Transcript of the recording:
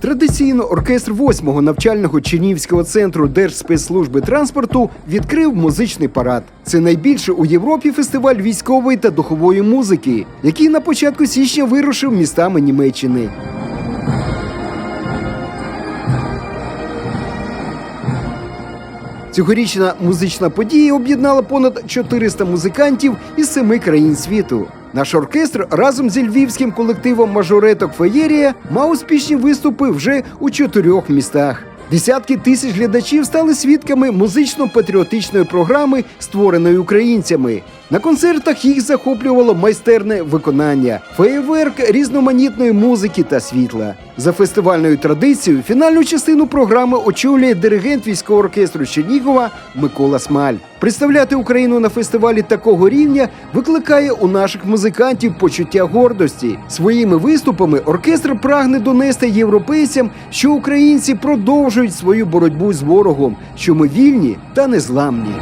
Традиційно оркестр 8-го навчального Чернівського центру Держспецслужби транспорту відкрив музичний парад. Це найбільший у Європі фестиваль військової та духової музики, який на початку січня вирушив містами Німеччини. Цьогорічна музична подія об'єднала понад 400 музикантів із семи країн світу. Наш оркестр разом зі львівським колективом мажореток Феєрія мав успішні виступи вже у чотирьох містах. Десятки тисяч глядачів стали свідками музично-патріотичної програми, створеної українцями. На концертах їх захоплювало майстерне виконання, феєверк різноманітної музики та світла. За фестивальною традицією фінальну частину програми очолює диригент військового оркестру Чернігова Микола Смаль. Представляти Україну на фестивалі такого рівня викликає у наших музикантів почуття гордості. Своїми виступами оркестр прагне донести європейцям, що українці продовжують свою боротьбу з ворогом, що ми вільні та незламні.